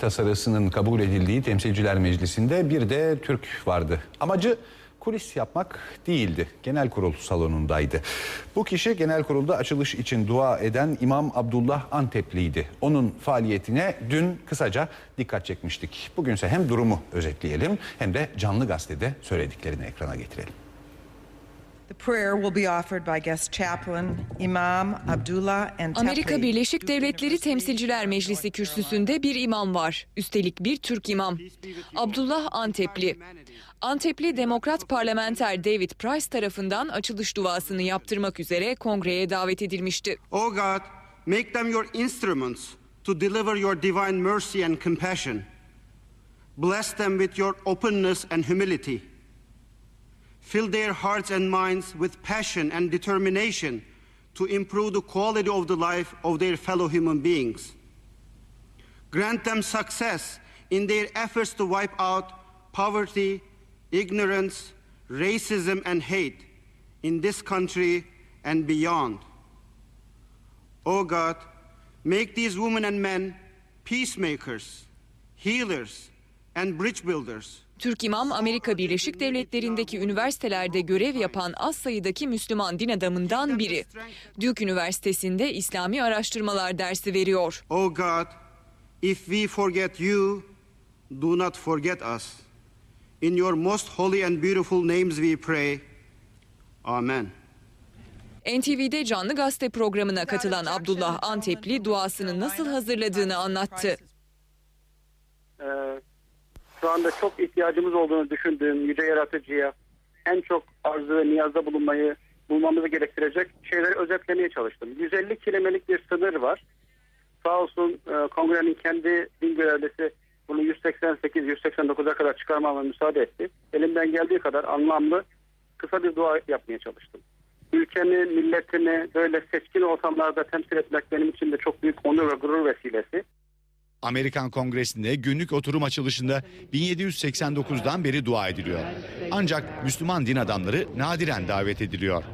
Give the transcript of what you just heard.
tasarısının kabul edildiği Temsilciler Meclisi'nde bir de Türk vardı. Amacı kulis yapmak değildi. Genel kurul salonundaydı. Bu kişi genel kurulda açılış için dua eden İmam Abdullah Antepliydi. Onun faaliyetine dün kısaca dikkat çekmiştik. Bugünse hem durumu özetleyelim hem de canlı gazetede söylediklerini ekrana getirelim. Amerika Birleşik Devletleri Temsilciler Meclisi kürsüsünde bir imam var. Üstelik bir Türk imam. Abdullah Antepli. Antepli Demokrat parlamenter David Price tarafından açılış duasını yaptırmak üzere kongreye davet edilmişti. O God, make them your instruments to deliver your divine mercy and compassion. Bless them with your openness and humility. Fill their hearts and minds with passion and determination to improve the quality of the life of their fellow human beings. Grant them success in their efforts to wipe out poverty, ignorance, racism, and hate in this country and beyond. O God, make these women and men peacemakers, healers, and bridge builders. Türk imam Amerika Birleşik Devletleri'ndeki üniversitelerde görev yapan az sayıdaki Müslüman din adamından biri. Duke Üniversitesi'nde İslami araştırmalar dersi veriyor. O God, if we forget you, do not forget us. In your most holy and beautiful names we pray. Amen. NTV'de canlı gazete programına katılan Abdullah Antepli duasını nasıl hazırladığını anlattı. Ee, şu anda çok ihtiyacımız olduğunu düşündüğüm yüce yaratıcıya en çok arzu ve niyazda bulunmayı bulmamızı gerektirecek şeyleri özetlemeye çalıştım. 150 kelimelik bir sınır var. Sağ olsun e, kongrenin kendi din görevlisi bunu 188-189'a kadar çıkarmama müsaade etti. Elimden geldiği kadar anlamlı kısa bir dua yapmaya çalıştım. Ülkemi, milletimi böyle seçkin ortamlarda temsil etmek benim için de çok büyük onur ve gurur vesilesi. Amerikan Kongresi'nde günlük oturum açılışında 1789'dan beri dua ediliyor. Ancak Müslüman din adamları nadiren davet ediliyor.